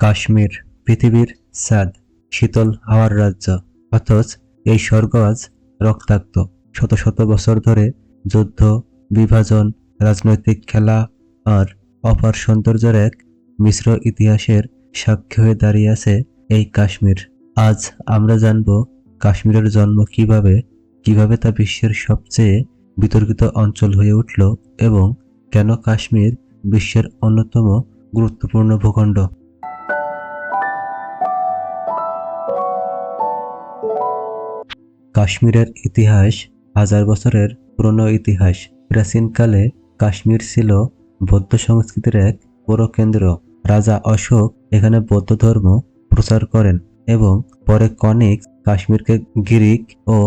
কাশ্মীর, পৃথিবীর সাদ শীতল হাওয়ার রাজ্য। অথচ এই স্বর্গ আজ রক্তাক্ত। শত শত বছর ধরে যুদ্ধ, বিভাজন, রাজনৈতিক খেলা আর অপার সৌন্দর্যের এক মিশ্র ইতিহাসের সাক্ষী হয়ে দাঁড়িয়ে আছে এই কাশ্মীর। আজ আমরা জানব কাশ্মীরের জন্ম কীভাবে কীভাবে তা বিশ্বের সবচেয়ে বিতর্কিত অঞ্চল হয়ে উঠল এবং কেন কাশ্মীর বিশ্বের অন্যতম গুরুত্বপূর্ণ ভূখণ্ড। কাশ্মীরের ইতিহাস হাজার বছরের পুরনো ইতিহাস। প্রাচীনকালে কাশ্মীর ছিল বৌদ্ধ সংস্কৃতির এক বড় কেন্দ্র। রাজা অশোক এখানে বৌদ্ধ ধর্ম প্রচার করেন এবং পরে কনিক কাশ্মীরকে গ্রিক ও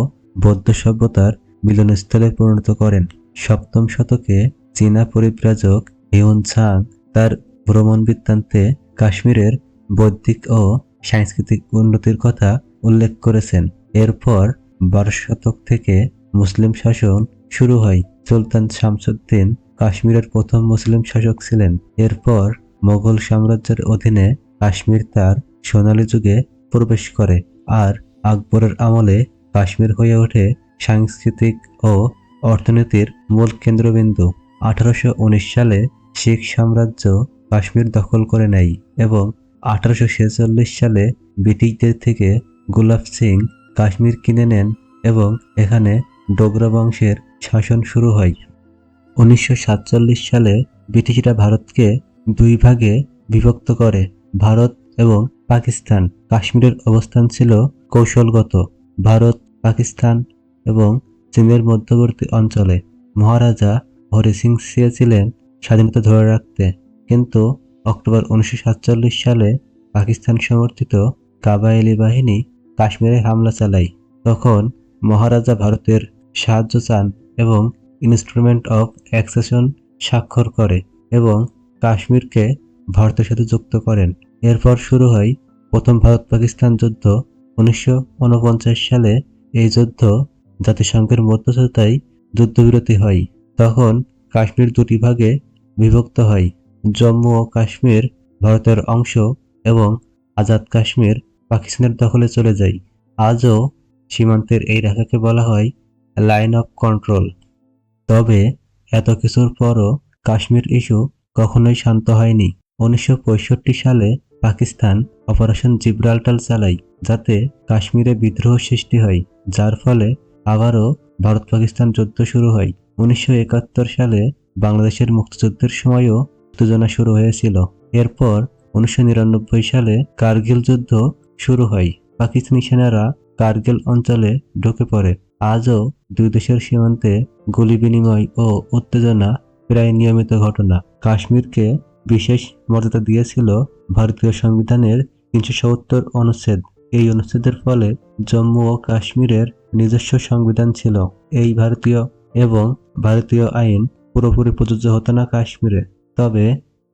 বৌদ্ধ সভ্যতার মিলনস্থলে পরিণত করেন। সপ্তম শতকে চীনা পরিব্রাজক হিউন ছাং তার ভ্রমণ বৃত্তান্তে কাশ্মীরের বৌদ্ধিক ও সাংস্কৃতিক উন্নতির কথা উল্লেখ করেছেন। এরপর বারো শতক থেকে মুসলিম শাসন শুরু হয়। সুলতান শামসুদ্দিন কাশ্মীরের প্রথম মুসলিম শাসক ছিলেন। এরপর মোগল সাম্রাজ্যের অধীনে কাশ্মীর তার সোনালী যুগে প্রবেশ করে আর আকবরের আমলে কাশ্মীর হয়ে ওঠে সাংস্কৃতিক ও অর্থনীতির মূল কেন্দ্রবিন্দু। আঠারোশো উনিশ সালে শিখ সাম্রাজ্য কাশ্মীর দখল করে নেয় এবং আঠারোশো ছেচল্লিশ সালে ব্রিটিশদের থেকে গুলাব সিং কাশ্মীর কিনে নেন এবং এখানে ডোগরা বংশের শাসন শুরু হয়। উনিশশো সাতচল্লিশ সালে ব্রিটিশরা ভারতকে দুই ভাগে বিভক্ত করে, ভারত এবং পাকিস্তান। কাশ্মীরের অবস্থান ছিল কৌশলগত, ভারত, পাকিস্তান এবং চীনের মধ্যবর্তী অঞ্চলে। মহারাজা হরি সিং চেয়েছিলেন স্বাধীনতা ধরে রাখতে। কিন্তু অক্টোবর উনিশশো সাতচল্লিশ সালে পাকিস্তান সমর্থিত কাবায়েলি বাহিনী কাশ্মীরে হামলা চালায়। তখন মহারাজা ভারতের সাহায্য চান এবং ইনস্ট্রুমেন্ট অফ অ্যাক্সেশন স্বাক্ষর করে এবং কাশ্মীরকে ভারতের সাথে যুক্ত করেন। এরপর শুরু হয় প্রথম ভারত পাকিস্তান যুদ্ধ। উনিশশো উনপঞ্চাশ সালে এই যুদ্ধ জাতিসংঘের মধ্যস্থতায় যুদ্ধবিরতি হয়। তখন কাশ্মীর দুটি ভাগে বিভক্ত হয়। জম্মু ও কাশ্মীর ভারতের অংশ এবং আজাদ কাশ্মীর পাকিস্তানের দখলে চলে যায় আজও সীমান্তের এই রেখাকে বলা হয় লাইন অফ কন্ট্রোল তবে এত কিছুর পরও কাশ্মীর ইস্যু কখনোই শান্ত হয়নি। উনিশশো পঁয়ষট্টি সালে পাকিস্তান অপারেশন জিব্রাল্টার চালায়, যাতে কাশ্মীরে বিদ্রোহ সৃষ্টি হয়, যার ফলে আবারও ভারত পাকিস্তান যুদ্ধ শুরু হয়। উনিশশো একাত্তর সালে বাংলাদেশের মুক্তিযুদ্ধের সময়ও উত্তেজনা শুরু হয়েছিল। এরপর উনিশশো নিরানব্বই সালে কার্গিল যুদ্ধ শুরু হয়। পাকিস্তানি সেনারা কার্গিল অঞ্চলে ঢুকে পড়ে। আজও দুই দেশের সীমান্তে গুলি বিনিময় ও উত্তেজনা প্রায় নিয়মিত ঘটনা। কাশ্মীরকে বিশেষ মর্যাদা দিয়েছিল ভারতীয় সংবিধানের তিনশো সত্তর অনুচ্ছেদ। এই অনুচ্ছেদের ফলে জম্মু ও কাশ্মীরের নিজস্ব সংবিধান ছিল। এই ভারতীয় এবং ভারতীয় আইন পুরোপুরি প্রযোজ্য হতো না কাশ্মীরে। তবে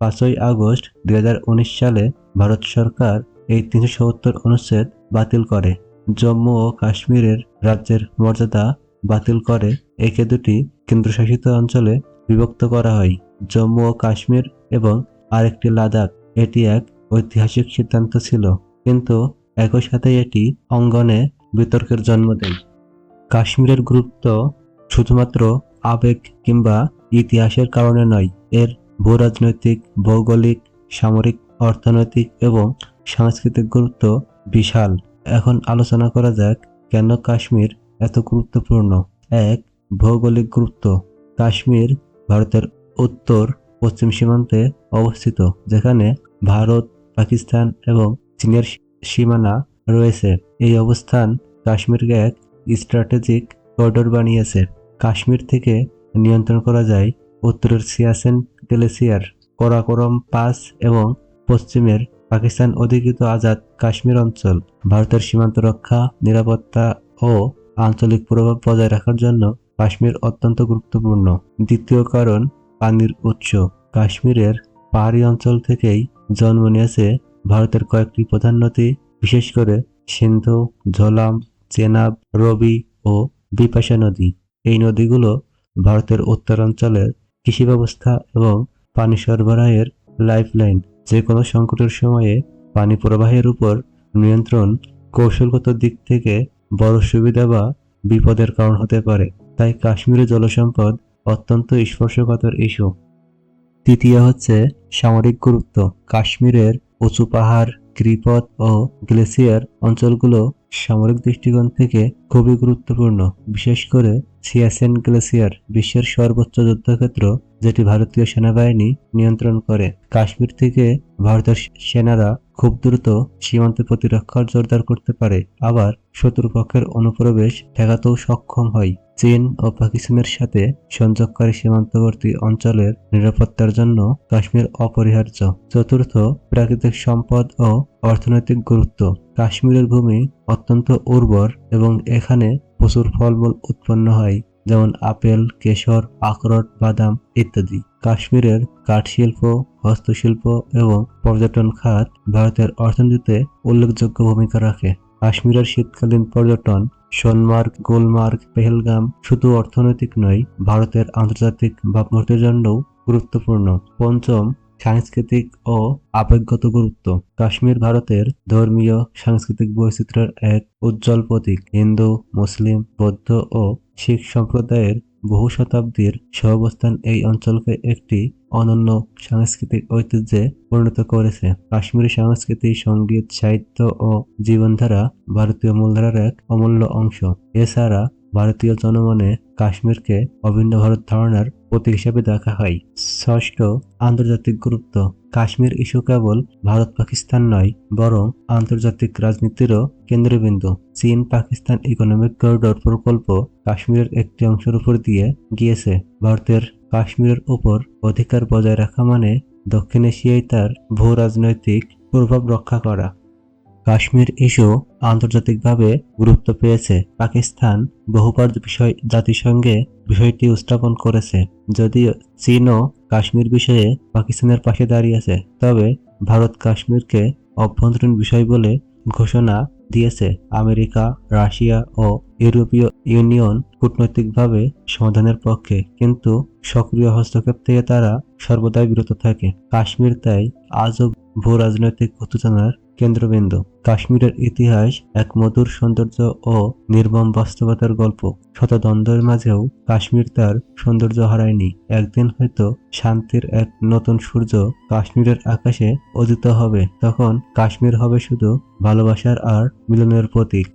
পাঁচই আগস্ট দুই হাজার উনিশ সালে ভারত সরকার এই তিনশো সত্তর অনুচ্ছেদ বাতিল করে। জম্মু ও কাশ্মীরের রাজ্যের মর্যাদা বাতিল করে। একে দুটি কেন্দ্রশাসিত অঞ্চলে বিভক্ত করা হয়। জম্মু ও কাশ্মীর এবং আরেকটি লাদাখ। এটি এক ঐতিহাসিক সিদ্ধান্ত ছিল। কিন্তু একই সাথে এটি অঙ্গনে বিতর্কের জন্ম দেয়। কাশ্মীরের গুরুত্ব শুধুমাত্র আবেগ কিংবা ইতিহাসের কারণে নয়, এর ভূরাজনৈতিক, ভৌগোলিক, সামরিক, অর্থনৈতিক এবং সাংস্কৃতিক গুরুত্ব বিশাল। এখন আলোচনা করা যাক কেন কাশ্মীর এত গুরুত্বপূর্ণ। এক, ভৌগোলিক গুরুত্ব। কাশ্মীর ভারতের উত্তর, পশ্চিম সীমান্তে অবস্থিত, যেখানে ভারত, পাকিস্তান এবং চীনের সীমানা রয়েছে। এই অবস্থান কাশ্মীরকে এক স্ট্র্যাটেজিক করিডোর বানিয়েছে। কাশ্মীর থেকে নিয়ন্ত্রণ করা যায় উত্তরের সিয়াসেন গ্লেসিয়ার করাকরম পাস এবং পশ্চিমের পাকিস্তান অধিকৃত আজাদ কাশ্মীর অঞ্চল, ভারতের সীমান্ত রক্ষা, নিরাপত্তা ও আঞ্চলিক প্রভাব বজায় রাখার জন্য কাশ্মীর অত্যন্ত গুরুত্বপূর্ণ। দ্বিতীয় কারণ, পানির উৎস। কাশ্মীরের পাহাড়ি অঞ্চল থেকেই জন্ম নিয়েছে ভারতের কয়েকটি প্রধান নদী, বিশেষ করে সিন্ধু, ঝোলাম, চেনাব, রবি ও বিপাশা নদী। এই নদীগুলো ভারতের উত্তরাঞ্চলের কৃষি ব্যবস্থা এবং পানি সরবরাহের লাইফলাইন যে কোনো সংকটের সময়ে পানি প্রবাহের উপর নিয়ন্ত্রণ কৌশলগত দিক থেকে বড় সুবিধা বা বিপদের কারণ হতে পারে। তাই কাশ্মীরের জলসম্পদ অত্যন্ত স্পর্শকাতর ইস্যু। তৃতীয় হচ্ছে সামরিক গুরুত্ব। কাশ্মীরের উঁচু পাহাড়, গিরিপথ ও গ্লেসিয়ার অঞ্চলগুলো সামরিক দৃষ্টিকোণ থেকে খুবই গুরুত্বপূর্ণ। বিশেষ করে সিয়াসেন গ্লেসিয়ার বিশ্বের সর্বোচ্চ যুদ্ধক্ষেত্র যেটি ভারতীয় সেনাবাহিনী নিয়ন্ত্রণ করে। কাশ্মীর থেকে ভারতের সেনারা খুব দ্রুত সীমান্তে প্রতিরক্ষা জোরদার করতে পারে। আবার শত্রুপক্ষের অনুপ্রবেশ ঠেকাতেও সক্ষম হয়। চীন ও পাকিস্তানের সাথে সংযোগকারী সীমান্তবর্তী অঞ্চলের নিরাপত্তার জন্য কাশ্মীর অপরিহার্য। চতুর্থ, প্রাকৃতিক সম্পদ ও অর্থনৈতিক গুরুত্ব। কাশ্মীরের ভূমি অত্যন্ত উর্বর এবং এখানে প্রচুর ফলমূল উৎপন্ন হয়। যেমন আপেল, কেশর, আখরোট, বাদাম ইত্যাদি। কাশ্মীরের কাঠ শিল্প হস্তশিল্প এবং পর্যটন খাত ভারতের অর্থনীতিতে উল্লেখযোগ্য ভূমিকা রাখে। কাশ্মীরের শীতকালীন পর্যটন সোনমার্গ, গুলমার্গ, পেহেলগাম শুধু অর্থনৈতিক নয়, ভারতের আন্তর্জাতিক ভাবমূর্তির জন্যও গুরুত্বপূর্ণ। পঞ্চম, সাংস্কৃতিক ও আবেগগত গুরুত্ব। কাশ্মীর ভারতের ধর্মীয়, সাংস্কৃতিক বৈচিত্র্যের এক উজ্জ্বল প্রতীক। হিন্দু, মুসলিম, বৌদ্ধ ও শিখ সম্প্রদায়ের বহু শতাব্দীর সহাবস্থান এই অঞ্চলকে একটি অনন্য সাংস্কৃতিক ঐতিহ্যে পরিণত করেছে। কাশ্মীরি সংস্কৃতি সংগীত, সাহিত্য ও জীবনধারা ভারতীয় মূলধারার এক অমূল্য অংশ। এছাড়া ভারতীয় জনমনে কাশ্মীরকে অভিন্ন ভারত ধারণার প্রতীক হিসেবে দেখা হয়। ষষ্ঠ আন্তর্জাতিক গুরুত্ব। কাশ্মীর ইস্যু কেবল ভারত পাকিস্তান নয়, বরং আন্তর্জাতিক রাজনীতিরও কেন্দ্রবিন্দু। চীন পাকিস্তান ইকোনমিক করিডোর প্রকল্প কাশ্মীরের একটি অংশের উপর দিয়ে গিয়েছে। ভারতের কাশ্মীরের উপর অধিকার বজায় রাখা মানে দক্ষিণ এশিয়ায় তার ভূ রাজনৈতিক প্রভাব রক্ষা করা। কাশ্মীর ইস্যু আন্তর্জাতিকভাবে গুরুত্ব পেয়েছে। পাকিস্তান বহুবার বিষয় জাতিসংঘে বিষয়টি উত্থাপন করেছে, যদিও চীনও কাশ্মীর বিষয়ে পাকিস্তানের পাশে দাঁড়িয়েছে তবে ভারত কাশ্মীরকে অভ্যন্তরীণ বিষয় বলে ঘোষণা দিয়েছে। আমেরিকা, রাশিয়া ও ইউরোপীয় ইউনিয়ন কূটনৈতিকভাবে সমাধানের পক্ষে, কিন্তু সক্রিয় হস্তক্ষেপ থেকে তারা সর্বদাই বিরত থাকে। কাশ্মীর তাই আজও ভূ রাজনৈতিক উত্তেজনার কেন্দ্রবিন্দু। কাশ্মীরের ইতিহাস এক মধুর সৌন্দর্য ও নির্মম বাস্তবতার গল্প। শত দ্বন্দ্বের মাঝেও কাশ্মীর তার সৌন্দর্য হারায়নি। একদিন হয়তো শান্তির এক নতুন সূর্য কাশ্মীরের আকাশে অজিত হবে। তখন কাশ্মীর হবে শুধু ভালোবাসার আর মিলনের প্রতীক।